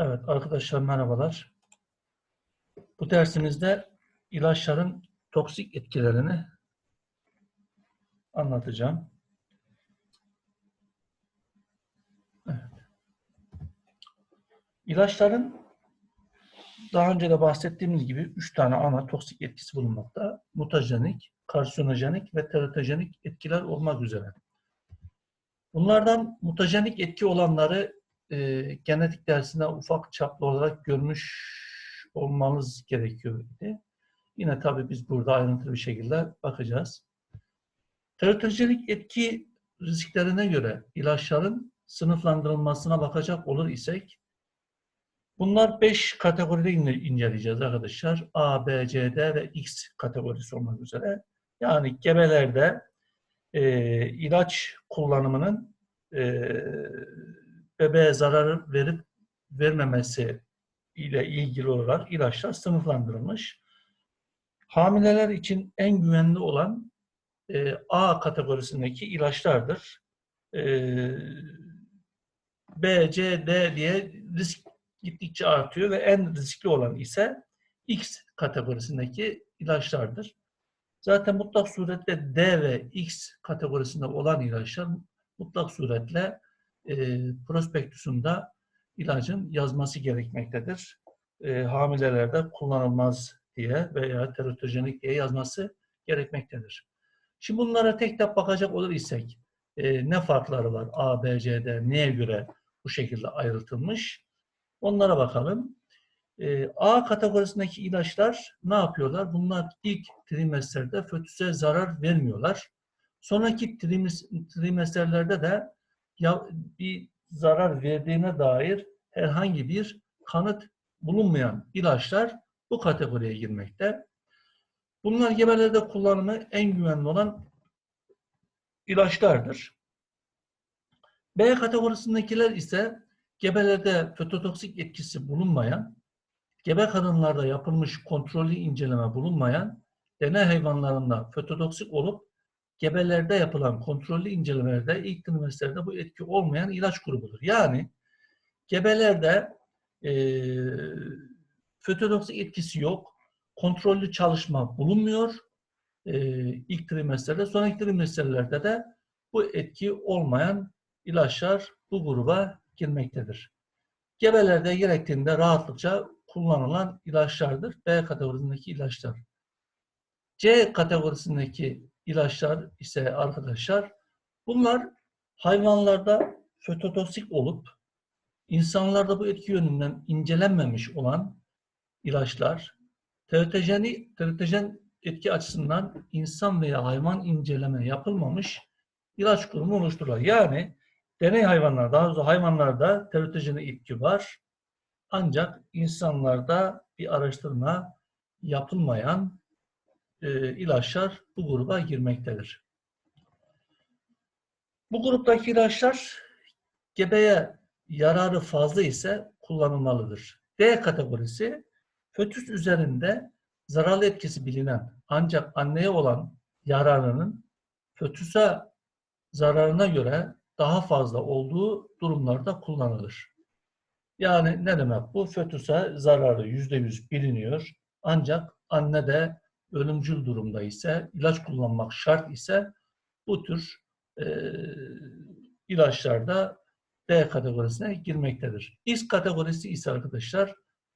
Evet arkadaşlar merhabalar. Bu dersimizde ilaçların toksik etkilerini anlatacağım. Evet. İlaçların daha önce de bahsettiğimiz gibi üç tane ana toksik etkisi bulunmakta. Mutajenik, karsinojenik ve teratojenik etkiler olmak üzere. Bunlardan mutajenik etki olanları e, genetik dersinde ufak çaplı olarak görmüş olmanız gerekiyor dedi. Yine tabii biz burada ayrıntılı bir şekilde bakacağız. Teratojenik etki risklerine göre ilaçların sınıflandırılmasına bakacak olur isek bunlar 5 kategoride inceleyeceğiz arkadaşlar. A, B, C, D ve X kategorisi olmak üzere. Yani gebelerde e, ilaç kullanımının e, bebeğe zarar verip vermemesi ile ilgili olarak ilaçlar sınıflandırılmış. Hamileler için en güvenli olan e, A kategorisindeki ilaçlardır. E, B, C, D diye risk gittikçe artıyor ve en riskli olan ise X kategorisindeki ilaçlardır. Zaten mutlak suretle D ve X kategorisinde olan ilaçlar mutlak suretle e, prospektüsünde ilacın yazması gerekmektedir. E, hamilelerde kullanılmaz diye veya teratojenik diye yazması gerekmektedir. Şimdi bunlara tek tek bakacak olur isek e, ne farkları var A, B, C, D neye göre bu şekilde ayrıltılmış? Onlara bakalım. E, A kategorisindeki ilaçlar ne yapıyorlar? Bunlar ilk trimesterde fötüse zarar vermiyorlar. Sonraki trimesterlerde de ya, bir zarar verdiğine dair herhangi bir kanıt bulunmayan ilaçlar bu kategoriye girmekte. Bunlar gebelerde kullanımı en güvenli olan ilaçlardır. B kategorisindekiler ise gebelerde fötotoksik etkisi bulunmayan, gebe kadınlarda yapılmış kontrollü inceleme bulunmayan, deney hayvanlarında fötotoksik olup gebelerde yapılan kontrollü incelemelerde ilk trimestrede bu etki olmayan ilaç grubudur. Yani gebelerde e, fötotoksik etkisi yok, kontrollü çalışma bulunmuyor e, ilk trimestrede. Sonraki trimestrelerde de bu etki olmayan ilaçlar bu gruba girmektedir. Gebelerde gerektiğinde rahatlıkça kullanılan ilaçlardır. B kategorisindeki ilaçlar. C kategorisindeki ilaçlar ise arkadaşlar bunlar hayvanlarda fötotoksik olup insanlarda bu etki yönünden incelenmemiş olan ilaçlar teratejeni, teratojen etki açısından insan veya hayvan inceleme yapılmamış ilaç kurumu oluştururlar. Yani deney hayvanlarda, daha doğrusu hayvanlarda teratejeni etki var. Ancak insanlarda bir araştırma yapılmayan e, ilaçlar bu gruba girmektedir. Bu gruptaki ilaçlar gebeye yararı fazla ise kullanılmalıdır. D kategorisi fötüs üzerinde zararlı etkisi bilinen ancak anneye olan yararının fötüse zararına göre daha fazla olduğu durumlarda kullanılır. Yani ne demek bu? Fötüse zararı yüzde yüz biliniyor. Ancak anne de ölümcül durumda ise, ilaç kullanmak şart ise bu tür e, ilaçlarda D kategorisine girmektedir. X kategorisi ise arkadaşlar,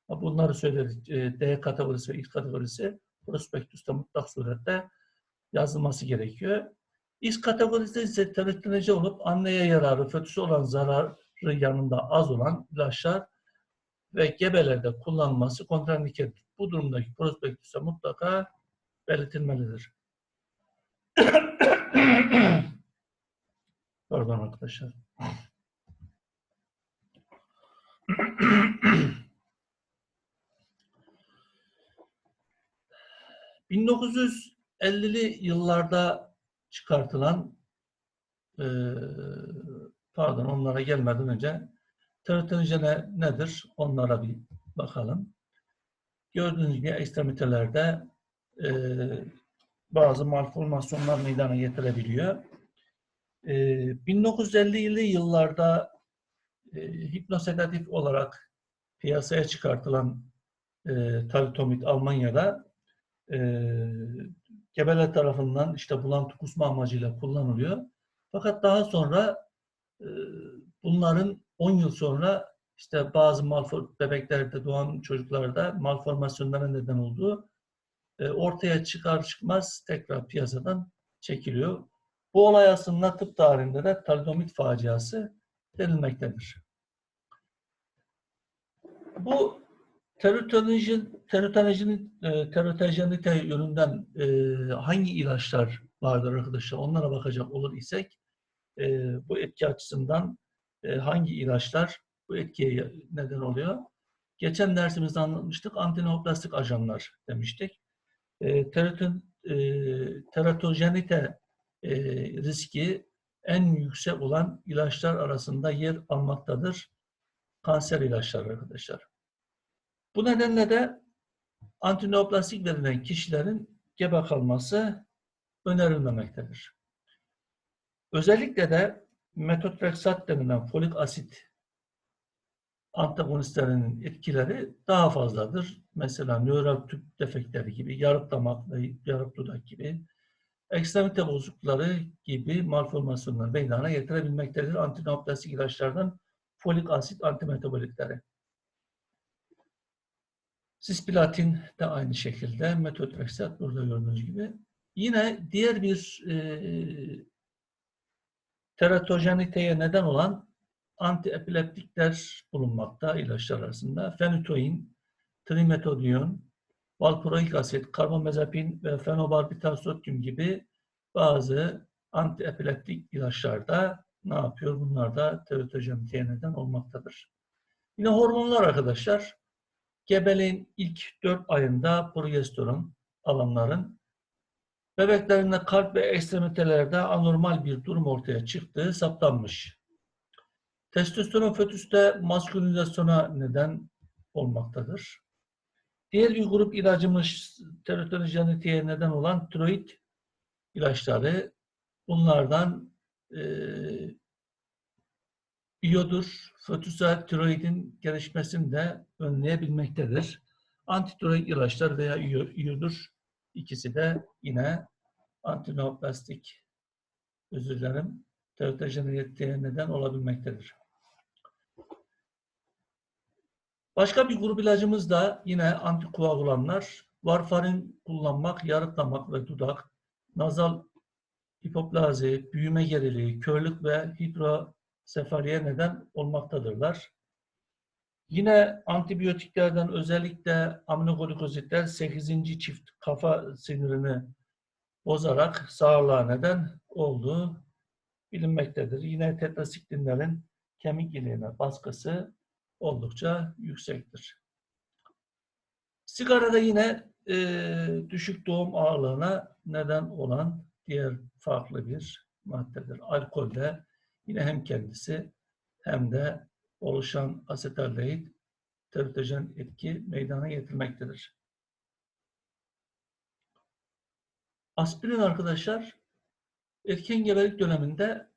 bunları söyledik, e, D kategorisi ve X kategorisi prospektüste mutlak surette yazılması gerekiyor. X kategorisi ise tereddütlenece olup anneye yararı, fötüsü olan zararı yanında az olan ilaçlar ve gebelerde kullanılması kontrandikedir. Bu durumdaki prospektüste mutlaka belirtilmelidir. Pardon arkadaşlar. ...1950'li yıllarda çıkartılan... E, ...pardon onlara gelmeden önce... ...teratoloji nedir? Onlara bir bakalım. Gördüğünüz gibi ekstremitelerde e, bazı malformasyonlar meydana getirebiliyor. E, 1950'li yıllarda e, hipnosedatif olarak piyasaya çıkartılan e, talitomid Almanya'da e, gebeler tarafından işte bulantı kusma amacıyla kullanılıyor. Fakat daha sonra e, bunların 10 yıl sonra işte bazı malfor bebeklerde doğan çocuklarda malformasyonlara neden olduğu ortaya çıkar çıkmaz tekrar piyasadan çekiliyor. Bu olay aslında tıp tarihinde de talidomid faciası denilmektedir. Bu teratolojinin teratolojinin e, teratojenite yönünden e, hangi ilaçlar vardır arkadaşlar? Onlara bakacak olur isek e, bu etki açısından e, hangi ilaçlar bu etkiye neden oluyor? Geçen dersimizde anlatmıştık. Antineoplastik ajanlar demiştik. E, e, teratojenite e, riski en yüksek olan ilaçlar arasında yer almaktadır. Kanser ilaçları arkadaşlar. Bu nedenle de antineoplastik verilen kişilerin gebe kalması önerilmemektedir. Özellikle de metotrexat denilen folik asit antagonistlerinin etkileri daha fazladır. Mesela nöral tüp defektleri gibi, yarık damak ve yarık dudak gibi, ekstremite bozuklukları gibi malformasyonlar meydana getirebilmektedir. Antineoplastik ilaçlardan folik asit antimetabolikleri. Cisplatin de aynı şekilde, metotrexat burada gördüğünüz gibi. Yine diğer bir e, teratojeniteye neden olan antiepileptikler bulunmakta ilaçlar arasında. Fenitoin, trimetodion, valproik asit, karbamazepin ve fenobarbital gibi bazı antiepileptik ilaçlarda ne yapıyor? Bunlar da teratojeniteye neden olmaktadır. Yine hormonlar arkadaşlar. Gebeliğin ilk 4 ayında progesteron alanların bebeklerinde kalp ve ekstremitelerde anormal bir durum ortaya çıktığı saptanmış. Testosteron fötüste maskülizasyona neden olmaktadır. Diğer bir grup ilacımız teratojeniteye neden olan tiroid ilaçları. Bunlardan e, iyodur, fötüsel tiroidin gelişmesini de önleyebilmektedir. Antitiroid ilaçlar veya iyodur ikisi de yine antineoplastik özür dilerim teratojeniteye neden olabilmektedir. Başka bir grup ilacımız da yine antikoagulanlar. Varfarin kullanmak, yarıklamak ve dudak, nazal hipoplazi, büyüme geriliği, körlük ve hidrosefaliye neden olmaktadırlar. Yine antibiyotiklerden özellikle aminoglikozitler 8. çift kafa sinirini bozarak sağlığa neden olduğu bilinmektedir. Yine tetrasiklinlerin kemik iliğine baskısı oldukça yüksektir. Sigarada yine e, düşük doğum ağırlığına neden olan diğer farklı bir maddedir. Alkolde yine hem kendisi hem de oluşan asetaldehit teratojen etki meydana getirmektedir. Aspirin arkadaşlar erken gebelik döneminde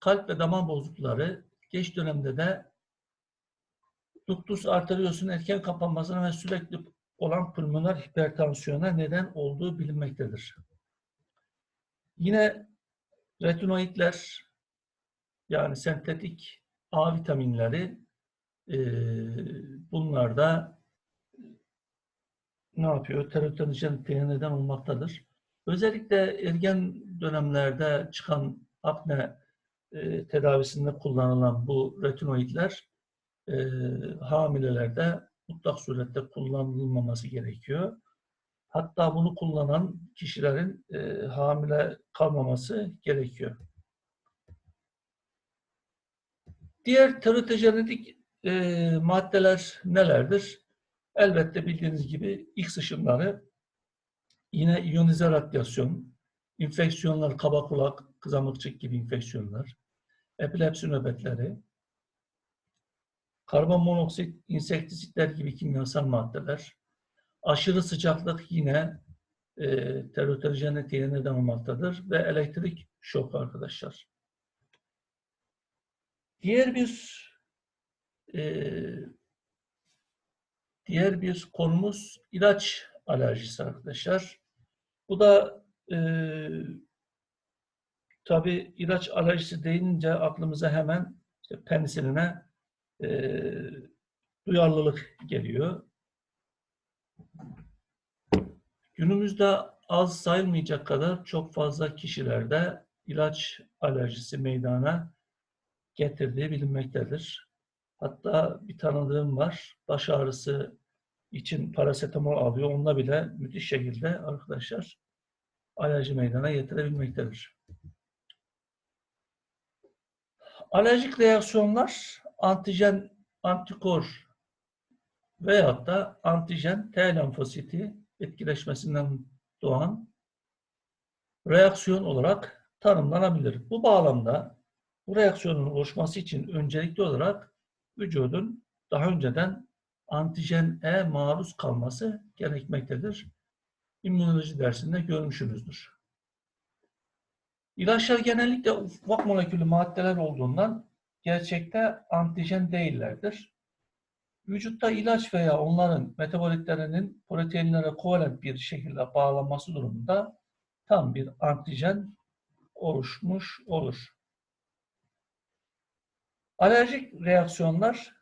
kalp ve damar bozuklukları, geç dönemde de ductus arteriosun erken kapanmasına ve sürekli olan pulmoner hipertansiyona neden olduğu bilinmektedir. Yine retinoidler yani sentetik A vitaminleri e, bunlar da ne yapıyor? Teratojeniteye neden olmaktadır. Özellikle ergen dönemlerde çıkan apne e, tedavisinde kullanılan bu retinoidler e, hamilelerde mutlak surette kullanılmaması gerekiyor. Hatta bunu kullanan kişilerin e, hamile kalmaması gerekiyor. Diğer teratojenetik e, maddeler nelerdir? Elbette bildiğiniz gibi X ışınları, yine iyonize radyasyon, infeksiyonlar, kaba kulak, kızamıkçık gibi infeksiyonlar, epilepsi nöbetleri, karbon monoksit, insektisitler gibi kimyasal maddeler, aşırı sıcaklık yine e, teratojenetiğe neden olmaktadır ve elektrik şok arkadaşlar. Diğer bir e, Diğer bir konumuz ilaç alerjisi arkadaşlar. Bu da e, tabi ilaç alerjisi deyince aklımıza hemen işte penisiline e, duyarlılık geliyor. Günümüzde az sayılmayacak kadar çok fazla kişilerde ilaç alerjisi meydana getirdiği bilinmektedir. Hatta bir tanıdığım var. Baş ağrısı için parasetamol alıyor. Onunla bile müthiş şekilde arkadaşlar alerji meydana getirebilmektedir. Alerjik reaksiyonlar antijen antikor veyahut da antijen T lenfositi etkileşmesinden doğan reaksiyon olarak tanımlanabilir. Bu bağlamda bu reaksiyonun oluşması için öncelikli olarak vücudun daha önceden antijen E maruz kalması gerekmektedir. İmmünoloji dersinde görmüşsünüzdür. İlaçlar genellikle ufak moleküllü maddeler olduğundan gerçekte antijen değillerdir. Vücutta ilaç veya onların metabolitlerinin proteinlere kovalent bir şekilde bağlanması durumunda tam bir antijen oluşmuş olur. Alerjik reaksiyonlar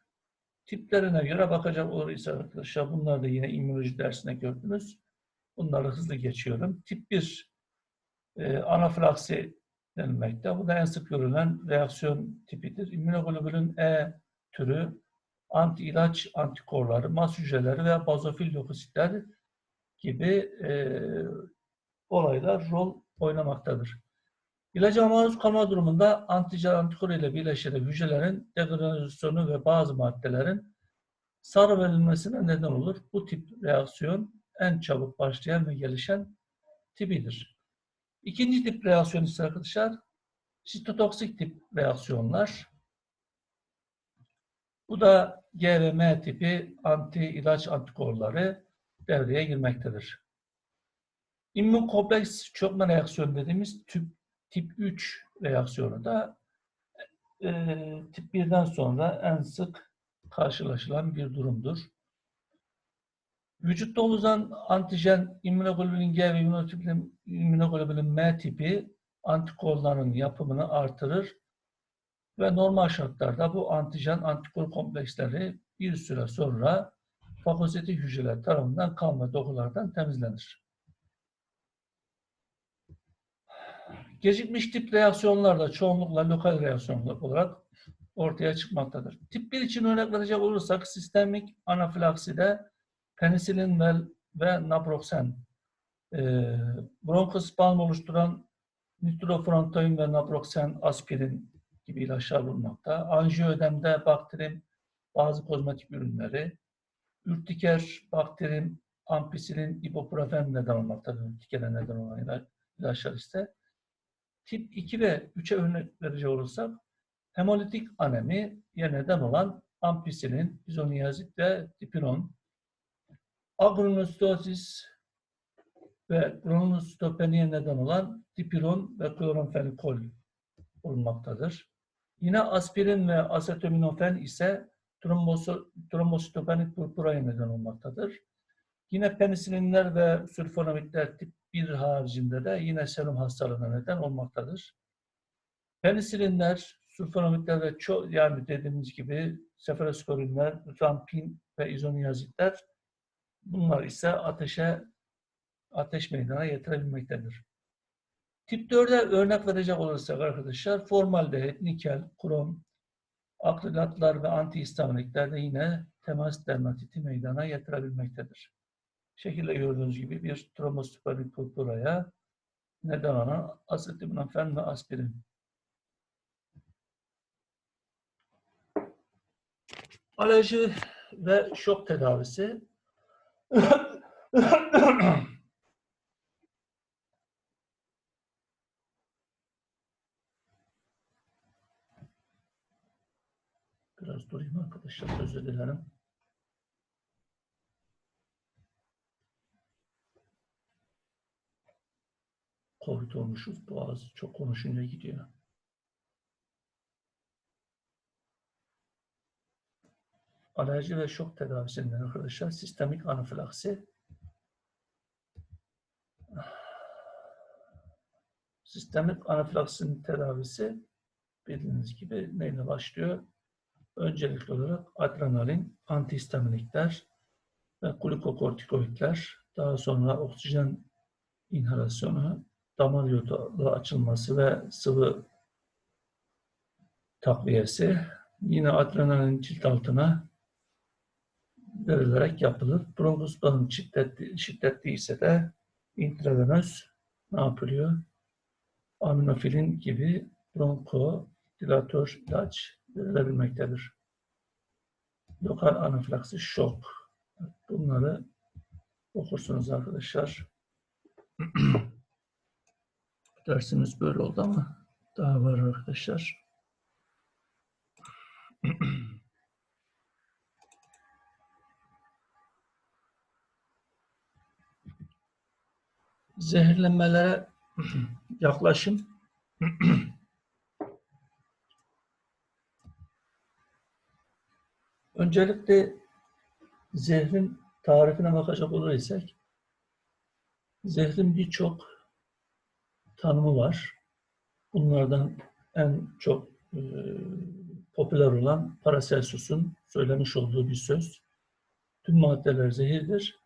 tiplerine göre bakacak olursa arkadaşlar bunlar da yine immünoloji dersinde gördünüz. Bunları hızlı geçiyorum. Tip 1 e, anafilaksi denilmekte. Bu da en sık görülen reaksiyon tipidir. İmmünoglobulin E türü anti ilaç antikorları, mast hücreleri veya bazofil lökositler gibi e, olaylar rol oynamaktadır. İlaca maruz kalma durumunda antijen antikor ile birleşerek hücrelerin degradasyonu ve bazı maddelerin sarı verilmesine neden olur. Bu tip reaksiyon en çabuk başlayan ve gelişen tipidir. İkinci tip reaksiyon ise arkadaşlar sitotoksik tip reaksiyonlar. Bu da G ve M tipi anti ilaç antikorları devreye girmektedir. İmmün kompleks çökme reaksiyonu dediğimiz tip, tip 3 reaksiyonu da e, tip 1'den sonra en sık karşılaşılan bir durumdur. Vücutta oluşan antijen immunoglobulin G ve immunoglobulin M tipi antikorların yapımını artırır ve normal şartlarda bu antijen antikor kompleksleri bir süre sonra fagositik hücreler tarafından kan ve dokulardan temizlenir. Gecikmiş tip reaksiyonlar da çoğunlukla lokal reaksiyonlar olarak ortaya çıkmaktadır. Tip 1 için örnek verecek olursak sistemik anafilakside penisilin ve, ve naproxen e, bronkospazm oluşturan nitrofrontoin ve naproxen aspirin gibi ilaçlar bulunmakta. Anjiyoödemde bakterim, bazı kozmetik ürünleri, ürtiker, bakterim, ampisilin, ibuprofen neden olmaktadır. Ürtikere neden olan ilaçlar ise. Tip 2 ve 3'e örnek verecek olursak, hemolitik anemi neden olan ampisilin, izoniyazid ve dipiron, agronostozis ve granulostopeniye neden olan dipiron ve kloronfenikol bulunmaktadır. Yine aspirin ve asetaminofen ise trombositopenik purpuraya neden olmaktadır. Yine penisilinler ve sülfonamitler tip 1 haricinde de yine serum hastalığına neden olmaktadır. Penisilinler, sülfonamitler ve çok yani dediğimiz gibi seferosporinler, rampin ve izoniyazitler bunlar ise ateşe ateş meydana getirebilmektedir. Tip 4'e örnek verecek olursak arkadaşlar formaldehit, nikel, krom, akrilatlar ve antihistaminikler de yine temas dermatiti meydana getirebilmektedir. Şekilde gördüğünüz gibi bir trombosuperik purpuraya neden olan asetaminofen ve aspirin. Alerji ve şok tedavisi Biraz durayım arkadaşlar. Özür dilerim. Covid olmuşuz. Boğaz çok konuşunca gidiyor. Alerji ve şok tedavisinden arkadaşlar sistemik anafilaksi. Sistemik anafilaksinin tedavisi bildiğiniz gibi neyle başlıyor? Öncelikli olarak adrenalin, antihistaminikler ve glukokortikoidler, daha sonra oksijen inhalasyonu, damar yolu açılması ve sıvı takviyesi, yine adrenalin cilt altına verilerek yapılır. Bronkospazm şiddetli, şiddetli ise de intravenöz ne yapılıyor? Aminofilin gibi bronkodilatör ilaç verilebilmektedir. Lokal anafilaksi şok. Bunları okursunuz arkadaşlar. Dersimiz böyle oldu ama daha var arkadaşlar. Zehirlenmelere yaklaşım. Öncelikle zehrin tarifine bakacak olursak, zehrin birçok tanımı var. Bunlardan en çok e, popüler olan Paracelsus'un söylemiş olduğu bir söz. Tüm maddeler zehirdir.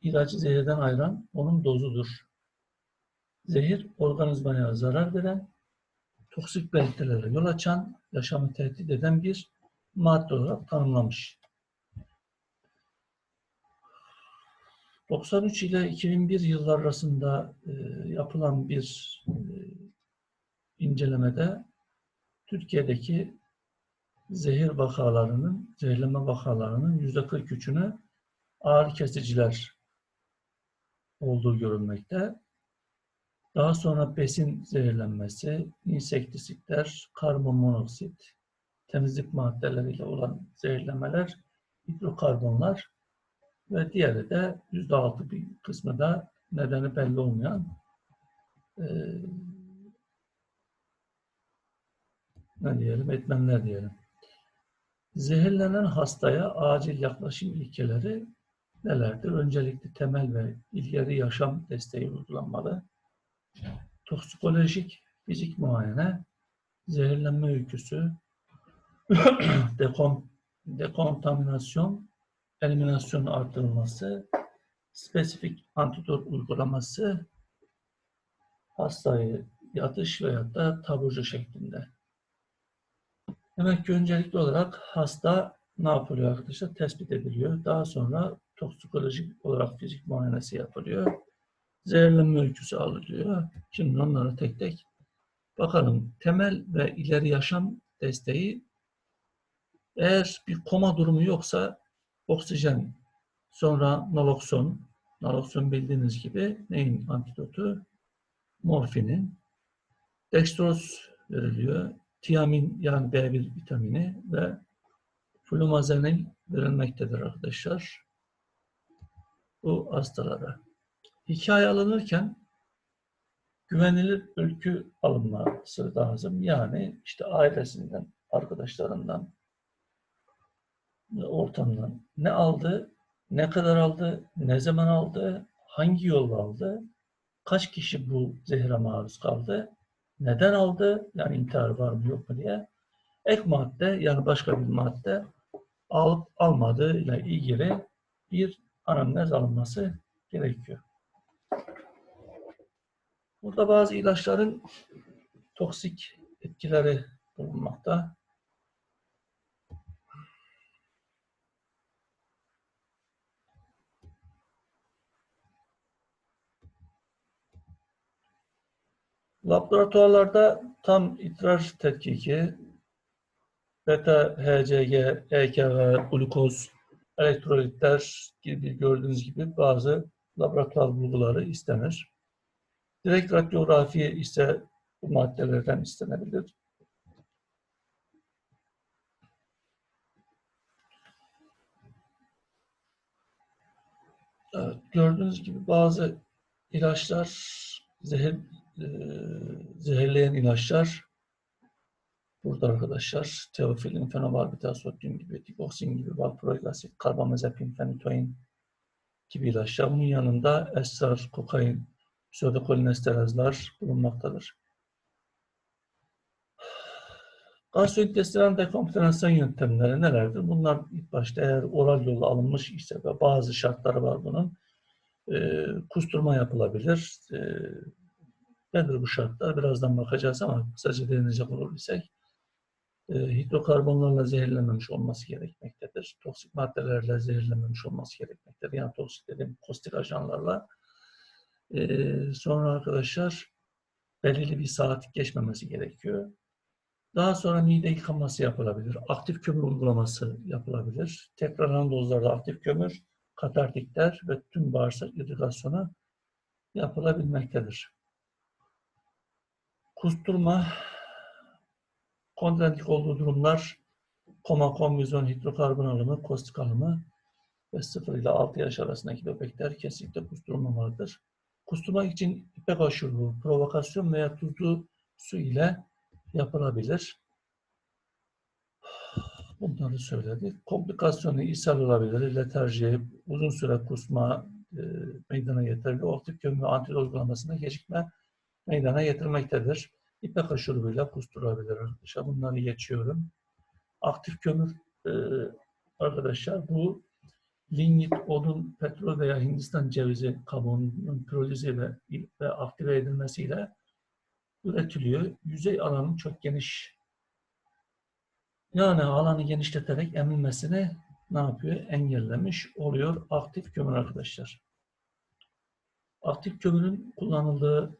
İlacı zehirden ayıran onun dozudur. Zehir organizmaya zarar veren, toksik belirtilere yol açan, yaşamı tehdit eden bir madde olarak tanımlamış. 93 ile 2001 yıllar arasında e, yapılan bir e, incelemede Türkiye'deki zehir vakalarının, zehirleme vakalarının yüzde 43'ünü ağır kesiciler olduğu görülmekte. Daha sonra besin zehirlenmesi, insektisitler, karbon monoksit, temizlik maddeleriyle olan zehirlemeler, hidrokarbonlar ve diğeri de yüzde altı bir kısmı da nedeni belli olmayan e, ne diyelim, etmenler diyelim. Zehirlenen hastaya acil yaklaşım ilkeleri nelerdir? Öncelikle temel ve ileri yaşam desteği uygulanmalı. Toksikolojik fizik muayene, zehirlenme öyküsü, dekon, dekontaminasyon, eliminasyon artırılması, spesifik antidot uygulaması, hastayı yatış veya da taburcu şeklinde. Demek ki öncelikli olarak hasta ne yapılıyor arkadaşlar? Tespit ediliyor. Daha sonra toksikolojik olarak fizik muayenesi yapılıyor. Zehirlenme öyküsü alınıyor. Şimdi onlara tek tek bakalım. Temel ve ileri yaşam desteği eğer bir koma durumu yoksa oksijen, sonra nalokson, nalokson bildiğiniz gibi neyin antidotu? Morfinin. Dextroz veriliyor tiamin yani B1 vitamini ve flumazenil verilmektedir arkadaşlar. Bu hastalara. Hikaye alınırken güvenilir ülkü alınması lazım. Yani işte ailesinden, arkadaşlarından, ortamdan ne aldı, ne kadar aldı, ne zaman aldı, hangi yolla aldı, kaç kişi bu zehre maruz kaldı neden aldı? Yani intihar var mı yok mu diye. Ek madde yani başka bir madde alıp almadığı ile ilgili bir anamnez alınması gerekiyor. Burada bazı ilaçların toksik etkileri bulunmakta. Laboratuvarlarda tam idrar tetkiki, beta HCG, EKG, glukoz, elektrolitler gibi gördüğünüz gibi bazı laboratuvar bulguları istenir. Direkt radyografi ise bu maddelerden istenebilir. Evet, gördüğünüz gibi bazı ilaçlar zehir e, zehirleyen ilaçlar Burada arkadaşlar teofilin, fenobarbital, sodyum gibi, dikoksin gibi, valproik asit, karbamazepin, fenitoin gibi ilaçlar. Bunun yanında esrar, kokain, pseudokolinesterazlar bulunmaktadır. Gastrointestinal dekompensasyon yöntemleri nelerdir? Bunlar ilk başta eğer oral yolla alınmış ise ve bazı şartları var bunun. e, kusturma yapılabilir. E, nedir bu şartlar? Birazdan bakacağız ama kısaca değinecek olur isek. E, hidrokarbonlarla zehirlenmemiş olması gerekmektedir. Toksik maddelerle zehirlenmemiş olması gerekmektedir. Yani toksik dediğim kostik ajanlarla. E, sonra arkadaşlar belirli bir saat geçmemesi gerekiyor. Daha sonra mide yıkaması yapılabilir. Aktif kömür uygulaması yapılabilir. Tekrarlanan dozlarda aktif kömür, katartikler ve tüm bağırsak irrigasyonu yapılabilmektedir. Kusturma, kontraindik olduğu durumlar koma, kombizyon, hidrokarbon alımı, kostik alımı ve 0 ile 6 yaş arasındaki bebekler kesinlikle kusturmamalıdır. Kusturmak için ipek aşırı, provokasyon veya tuzlu su ile yapılabilir. Bunları söyledik. Komplikasyonu ishal olabilir, letarji, uzun süre kusma e, meydana getirebilir. O aktif kömür antidot uygulamasında gecikme meydana getirmektedir. İpek aşurubuyla kusturabilir arkadaşlar. Bunları geçiyorum. Aktif kömür e, arkadaşlar bu lignit, odun, petrol veya Hindistan cevizi kabuğunun pirolizi ve, ve aktive edilmesiyle üretiliyor. Yüzey alanı çok geniş. Yani alanı genişleterek emilmesini ne yapıyor? Engellemiş oluyor aktif kömür arkadaşlar. Aktif kömürün kullanıldığı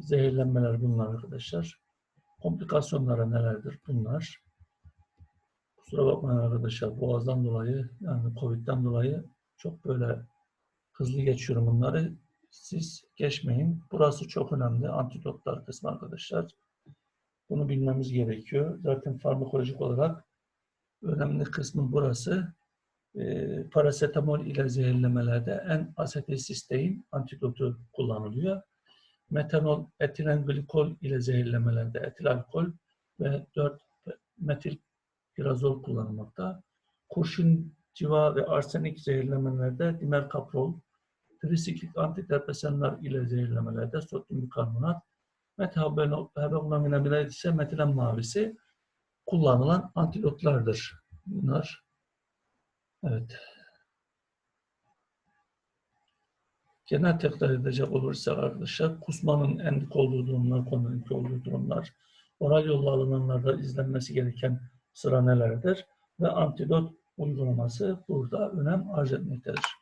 zehirlenmeler bunlar arkadaşlar. Komplikasyonlara nelerdir bunlar? Kusura bakmayın arkadaşlar boğazdan dolayı yani Covid'den dolayı çok böyle hızlı geçiyorum bunları. Siz geçmeyin. Burası çok önemli. Antidotlar kısmı arkadaşlar. Bunu bilmemiz gerekiyor. Zaten farmakolojik olarak önemli kısmı burası. E, parasetamol ile zehirlemelerde en asetesistein antidotu kullanılıyor. Metanol, etilen glikol ile zehirlemelerde etil alkol ve 4 metil pirazol kullanılmakta. Kurşun, civa ve arsenik zehirlemelerde dimerkaprol, trisiklik antidepresanlar ile zehirlemelerde sodyum bikarbonat, metabolinabiler ise metilen mavisi kullanılan antidotlardır. Bunlar evet. Genel tekrar edecek olursak arkadaşlar kusmanın endik olduğu durumlar, konunun olduğu durumlar, oral yolla alınanlarda izlenmesi gereken sıra nelerdir ve antidot uygulaması burada önem arz etmektedir.